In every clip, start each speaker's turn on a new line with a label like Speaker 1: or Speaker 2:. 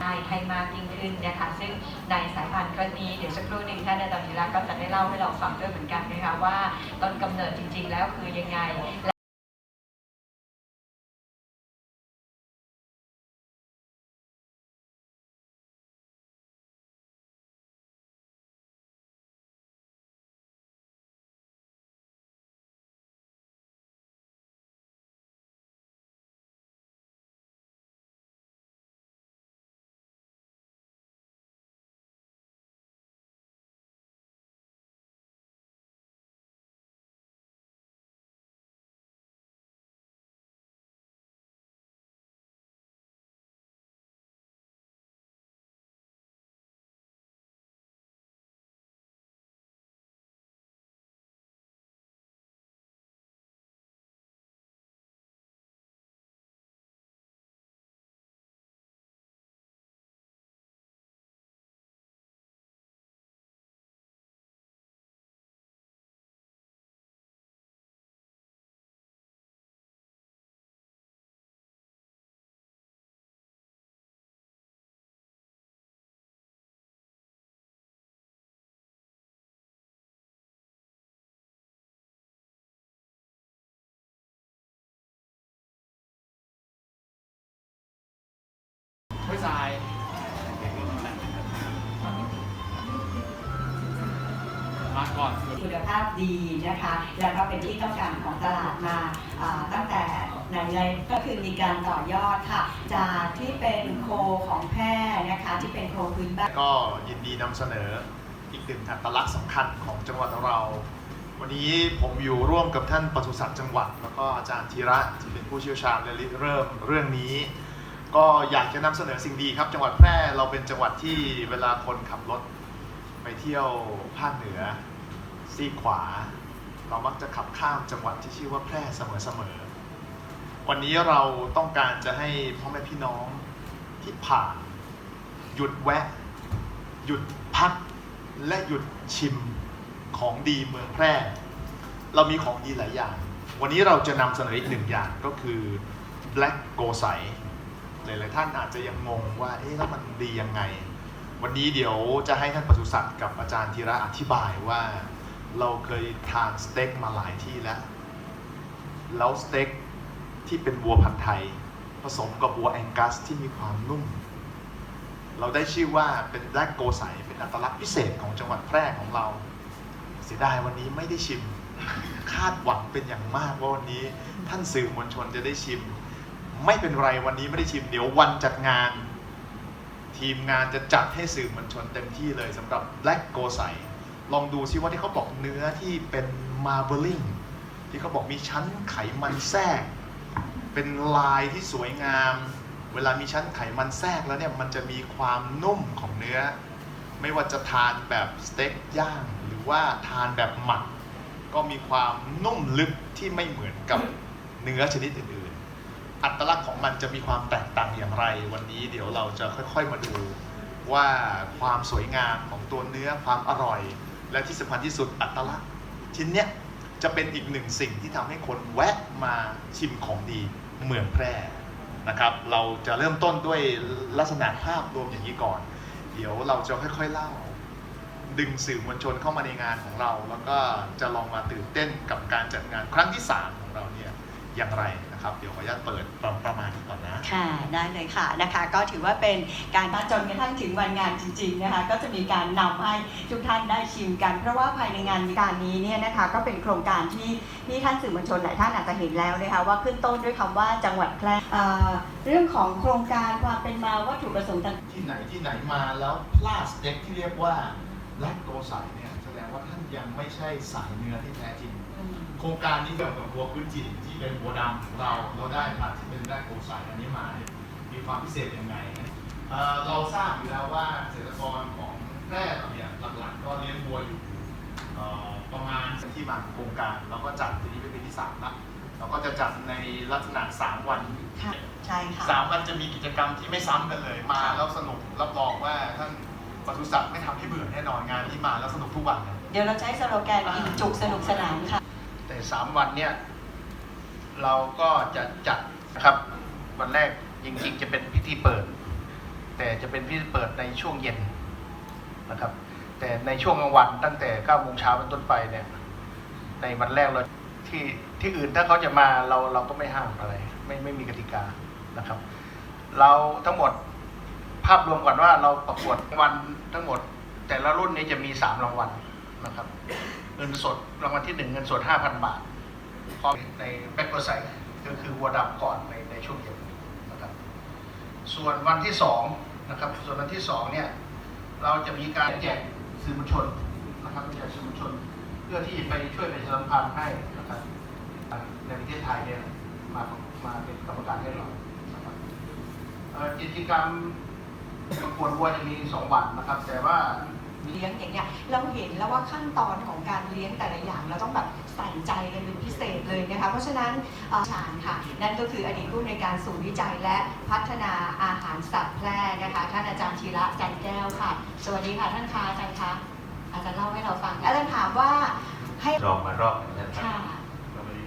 Speaker 1: ได้ให้มากยิ่งขึ้นนะคะซึ่งในสายพันธุ์ครั้งนี้เดี๋ยวสักครู่หนึ่งท่านอาจารย์ธีระก็จะได้เล่าให้เราฟังด้วยเหมือนกันนะคะว่าต้นกำเนิดจริง ๆ แล้วคือยังไง ดีนะคะแล้วก็เป็นที่ต้องการของตลาดมาตั้งแต่ไหนเลยก็คือมีการต่อยอดค่ะ จากที่เป็นโคของแพร่นะคะที่เป็นโคพื้นบ้าน
Speaker 2: ก็ยินดีนำเสนออีกหนึ่งอัตลักษณ์สำคัญของจังหวัดเรา วันนี้ผมอยู่ร่วมกับท่านปศุสัตว์จังหวัด แล้วก็อาจารย์ธีระที่เป็นผู้เชี่ยวชาญและเริ่มเรื่องนี้ ก็อยากจะนำเสนอสิ่งดีครับจังหวัดแพร่เราเป็นจังหวัดที่เวลาคนขับรถไปเที่ยวภาคเหนือ ซีขวา เรามักจะขับข้ามจังหวัดที่ชื่อว่าแพร่เสมอๆ วันนี้เราต้องการจะให้พ่อแม่พี่น้องที่ผ่านหยุดแวะ หยุดพัก และหยุดชิมของดีเมืองแพร่ เรามีของดีหลายอย่าง วันนี้เราจะนำเสนออีกหนึ่งอย่างก็คือ Black g o ใสหลายๆท่านอาจจะยังงงว่า เอ๊ะ แล้วมันดียังไง วันนี้เดี๋ยวจะให้ท่านปศุสัตว์กับอาจารย์ธีระอธิบายว่า เราเคยทานสเต็กมาหลายที่แล้ว แล้วสเต็กที่เป็นวัวพันธุ์ไทย ผสมกับวัวแองกัสที่มีความนุ่ม เราได้ชื่อว่าเป็นแบล็กโกใสเป็นอัตลักษณ์พิเศษของจังหวัดแพร่ของเรา เสียดายวันนี้ไม่ได้ชิม คาดหวังเป็นอย่างมากว่าวันนี้ท่านสื่อมวลชนจะได้ชิม ไม่เป็นไรวันนี้ไม่ได้ชิม เดี๋ยววันจัดงาน ทีมงานจะจัดให้สื่อมวลชนเต็มที่เลยสำหรับแบล็กโกใส ลองดูซิว่าที่เขาบอกเนื้อที่เป็นมาร์เบลิงที่เขาบอกมีชั้นไขมันแทรก เป็นลายที่สวยงาม เวลามีชั้นไขมันแทรกแล้วเนี่ยมันจะมีความนุ่มของเนื้อ ไม่ว่าจะทานแบบสเต็กย่าง หรือว่าทานแบบหมัก ก็มีความนุ่มลึกที่ไม่เหมือนกับเนื้อชนิดอื่นๆ อัตลักษณ์ของมันจะมีความแตกต่างอย่างไร วันนี้เดี๋ยวเราจะค่อยๆมาดูว่าความสวยงามของตัวเนื้อความอร่อย และที่สำคัญที่สุดอัตลักษณ์ชิ้นเนี้ยจะเป็นอีกหนึ่งสิ่งที่ทำให้คนแวะมาชิมของดีเมืองแพร่นะครับ เราจะเริ่มต้นด้วยลักษณะภาพรวมอย่างนี้ก่อน เดี๋ยวเราจะค่อยๆเล่า ดึงสื่อมวลชนเข้ามาในงานของเรา แล้วก็จะลองมาตื่นเต้นกับการจัดงานครั้งที่ 3 ของเราเนี่ยอย่างไรนะครับ เดี๋ยวขออนุญาตเปิดประประมาณนี้ก่อนนะ
Speaker 1: ค่ะได้เลยค่ะนะคะก็ถือว่าเป็นการมาจนกระทั่งถึงวันงานจริงๆนะคะก็จะมีการนำให้ทุกท่านได้ชิมกัน เพราะว่าภายในงานการนี้เนี่ยนะคะก็เป็นโครงการที่ที่ท่านสื่อมวลชนหลายท่านอาจจะเห็นแล้วนะคะว่าขึ้นต้นด้วยคำว่าจังหวัดแพร่เอ่อเรื่องของโครงการความเป็นมาวัตถุประสงค์ต่าง
Speaker 2: ที่ไหนที่ไหนมาแล้วพลาสเต็กที่เรียกว่าแลคโตไซเนี่ยแสดงว่าท่านยังไม่ใช่สายเนื้อที่แท้จริงโค รงการนี้เกี่ยวกับวัวพื้นถิ่นที่เป็นวัวดำของเราเราได้พันธุ์ที่เป็นแรกโกไซอันนี้มาเนี่ยมีความพิเศษยังไงเอ่อเราทราบอยู่แล้วว่าเกษตรกรของแพร่เราเนี่ยหลักๆก็เลี้ยงวัวอยู่เอ่อประมาณที่มาของโครงการเราก็จัดทีนี้เป็นปีที่สามละเราก็จะจัดในลักษณะสามวัน
Speaker 1: ๆค่ะ ใช่ค่ะ
Speaker 2: สามวันจะมีกิจกรรมที่ไม่ซ้ำกันเลย มาแล้วสนุกรับรองว่าท่านปศุสัตว์ไม่ทำให้เบื่อแน่นอนงานที่มาแล้วสนุกทุกวันนะ
Speaker 1: เดี๋ยวเราใช้สโลแกนอิ่มจุกสนุกสนานค่ะ
Speaker 3: แต่สามวันเนี่ยเราก็จะจัดนะครับ วันแรกจริงๆจะเป็นพิธีเปิด แต่จะเป็นพิธีเปิดในช่วงเย็นนะครับ แต่ในช่วงกลางวันตั้งแต่9โมงเช้าเป็นต้นไปเนี่ยในวันแรกเราที่ที่อื่นถ้าเขาจะมาเราเราก็ไม่ห้ามอะไร ไม่ไม่มีกติกานะครับ เราทั้งหมดภาพรวมก่อนว่าเราประกวดวัลทั้งหมด แต่ละรุ่นนี้จะมีสามรางวัลนะครับ เงินสดรางวัลที่หนึ่งเงินสดห้าพันบาทพร้อมในแบ็คเปอร์ไซก็คือวัวดำก่อนในในช่วงเย็นนะครับ ส่วนวันที่สองนะครับ ส่วนวันที่สองเนี่ยเราจะมีการแจกสื่อมวลชนนะครับแจกสื่อมวลชน เพื่อที่ไปช่วยประชาสัมพันธ์ให้นะครับในประเทศไทยเนี่ยมามาเป็นกรรมการให้เรานะครับกิจกรรมประกวดวัวจะมีสองวันนะครับ แต่ว่า
Speaker 1: เลี้ยงอย่างเงี้ยเราเห็นแล้วว่าขั้นตอนของการเลี้ยงแต่ละอย่างเราต้องแบบใส่ใจกันเป็นพิเศษเลยนะคะเพราะฉะนั้นเอ่อชาญค่ะ นั่นก็คืออดีตผู้ในวยการศูนย์วิจัยและพัฒนาอาหารสัตว์แพร่นะคะท่านอาจารย์ธีระจันแก้วค่ะ สวัสดีค่ะท่านคะอาจารย์คะอาจารย์เล่าให้เราฟังอาจารย์ถามว่าให้
Speaker 4: รองมารอบหนึงแล้วครับ
Speaker 1: ค่ะ
Speaker 4: ก็เลย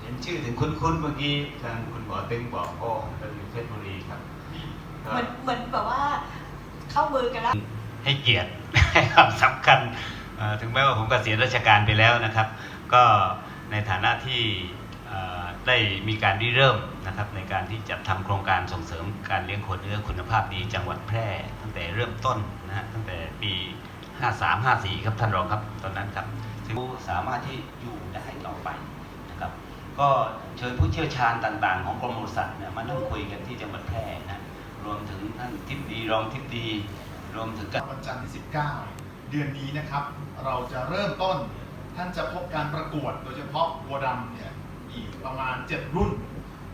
Speaker 4: เห็นชื่อถึงคุ้นๆเมื่อกี้ทางคุณหมอตึงบอกก็เราอยู่เพชรบุรีครับก็
Speaker 1: เหมือนเหมือนแบบว่าเข้ามือกันแล้ว
Speaker 4: ให้เกียรติ ให้ความสำคัญถึงแม้ว่าผมเกษียณราชการไปแล้วนะครับ ก็ในฐานะที่ได้มีการริเริ่มนะครับในการที่จัดทำโครงการส่งเสริมการเลี้ยงโคเนื้อคุณภาพดีจังหวัดแพร่ ตั้งแต่เริ่มต้นนะฮะตั้งแต่ปี 53 54 ครับท่านรองครับตอนนั้นครับถึงสามารถที่อยู่และให้ต่อไปนะครับก็เชิญผู้เชี่ยวชาญต่าง ๆ ของกรมปศุสัตว์เนี่ยมานั่งคุยกันที่จังหวัดแพร่นะรวมถึงท่านทิพดีรองทิพดี รวมถึง
Speaker 2: วันจันทร์ที่ 19 เดือนนี้นะครับ เราจะเริ่มต้นท่านจะพบการประกวด โดยเฉพาะวัวดำเนี่ยอีกประมาณ 7 รุ่น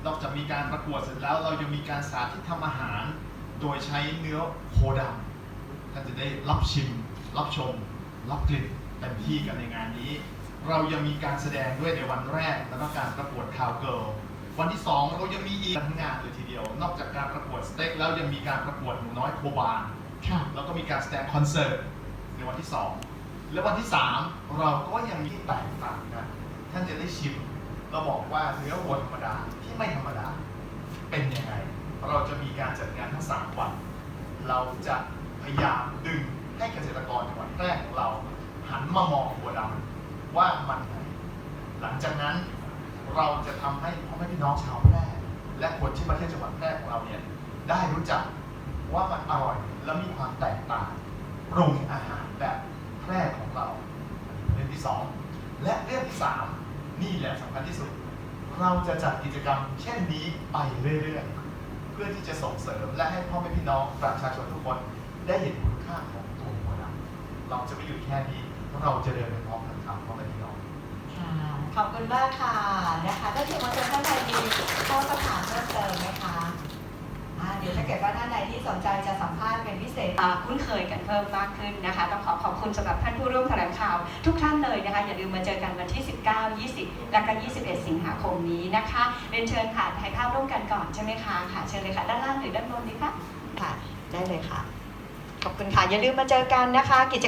Speaker 2: นอกจากมีการประกวดเสร็จแล้ว เรายังมีการสาธิตทำอาหาร โดยใช้เนื้อโคดำท่านจะได้รับชิม รับชม รับกลิ่นเต็มที่กันในงานนี้ เรายังมีการแสดงด้วยในวันแรก แล้วก็การประกวดคาวเกิลวันที่ 2 เรายังมีอีกทั้งงานเลยทีเดียว นอกจากการประกวดสเต็กแล้วยังมีการประกวดหนูน้อยโคบาน
Speaker 1: ค่ะ
Speaker 2: แล้วก็มีการแสดงคอนเสิร์ตในวันที่ 2 และวันที่ 3 เราก็ยังมีแตกต่างกัน ท่านจะได้ชิม เราบอกว่าเนื้อวัวธรรมดาที่ไม่ธรรมดา เป็นยังไง เราจะมีการจัดงานทั้ง 3 วัน เราจะพยายามดึงให้เกษตรกรจังหวัดแพร่ของเราหันมามองวัวดำว่ามันไหนหลังจากนั้นเราจะทำให้พ่อแม่พี่น้องชาวแพร่และคนที่มาเที่ยวจังหวัดแพร่ของเราเนี่ยได้รู้จักว่ามันอร่อย และมีความแตกต่างปรุงอาหารแบบแพร่ของเราเรื่องที่สองและเรื่องที่สามนี่แหละสำคัญที่สุด เราจะจัดกิจกรรมเช่นนี้ไปเรื่อยๆ เพื่อที่จะส่งเสริมและให้พ่อแม่พี่น้องประชาชนทุกคนได้เห็นคุณค่าของตัวหัวดำเราจะไม่หยุดแค่นี้เราจะเดินไปพร้อมกันครับพ่อแม่พี่น้อง
Speaker 1: ขอบคุณมากค่ะนะคะถ้าเกิดว่าเจอท่านใดมีข้อสอบถามเพิ่มเติมไหมคะ อ่าเดี๋ยวถ้าเกิดว่าท่านใดที่สนใจจะสัมภาษณ์เป็นพิเศษอ่าคุ้นเคยกันเพิ่มมากขึ้นนะคะ ต้องขอขอบคุณสำหรับท่านผู้ร่วมแถลงข่าว ทุกท่านเลยนะคะ อย่าลืมมาเจอกันวันที่ 19 20 และก็ 21 สิงหาคมนี้นะคะเรียนเชิญค่ะถ่ายภาพร่วมกันก่อนใช่ไหมคะค่ะเชิญเลยค่ะด้านล่างหรือด้านบนดีคะค่ะ ได้เลยค่ะ ขอบคุณค่ะ อย่าลืมมาเจอกันนะคะกิจ